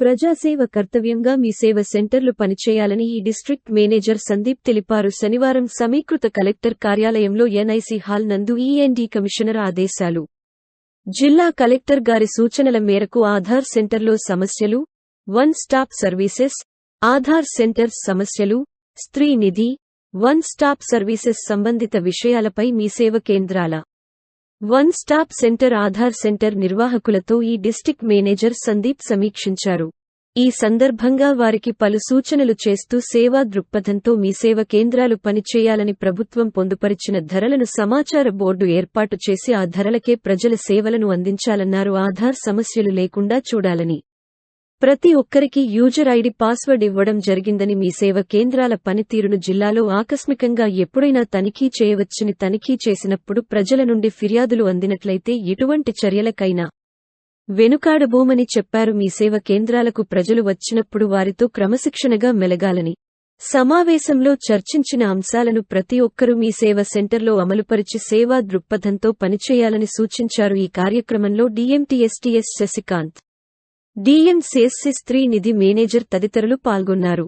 ప్రజాసేవ కర్తవ్యంగా మీ సేవ సెంటర్లు పనిచేయాలని ఈ డిస్ట్రిక్ట్ మేనేజర్ సందీప్ తెలిపారు. శనివారం సమీకృత కలెక్టర్ కార్యాలయంలో ఎన్ఐసి హాల్ నందు ఈఎన్డీ కమిషనర్ ఆదేశాలు. జిల్లా కలెక్టర్ గారి సూచనల మేరకు ఆధార్ సెంటర్లో సమస్యలు one stop services Aadhaar centers సమస్యలు స్త్రీ నిధి వన్ స్టాప్ సర్వీసెస్ సంబంధిత విషయాలపై మీ సేవ కేంద్రాల one stop centre Aadhaar centre నిర్వాహకులతో ఈ డిస్టిక్ మేనేజర్ సందీప్ సమీక్షించారు. ఈ సందర్భంగా వారికి పలు సూచనలు చేస్తూ సేవా దృక్పథంతో మీ సేవ కేంద్రాలు పనిచేయాలని ప్రభుత్వం పొందుపరిచిన ధరలను సమాచార బోర్డు ఏర్పాటు చేసి ఆ ధరలకే ప్రజల సేవలను అందించాలన్నారు. ఆధార్ సమస్యలు లేకుండా చూడాలని ప్రతి ఒక్కరికి యూజర్ ఐడి పాస్వర్డ్ ఇవ్వడం జరిగిందని మీ సేవ కేంద్రాల పనితీరును జిల్లాలో ఆకస్మికంగా ఎప్పుడైనా తనిఖీ చేయవచ్చని తనిఖీ చేసినప్పుడు ప్రజల నుండి ఫిర్యాదులు అందినట్లయితే ఎటువంటి చర్యలకైనా వెనుకాడబోమని చెప్పారు. మీ సేవ కేంద్రాలకు ప్రజలు వచ్చినప్పుడు వారితో క్రమశిక్షణగా మెలగాలని సమావేశంలో చర్చించిన అంశాలను ప్రతి ఒక్కరూ మీ సేవ సెంటర్లో అమలుపరిచి సేవా దృక్పథంతో పనిచేయాలని సూచించారు. ఈ కార్యక్రమంలో డీఎంటీఎస్టీఎస్ శశికాంత్ డిఎంసీఎస్సీ స్త్రీ నిధి మేనేజర్ తదితరులు పాల్గొన్నారు.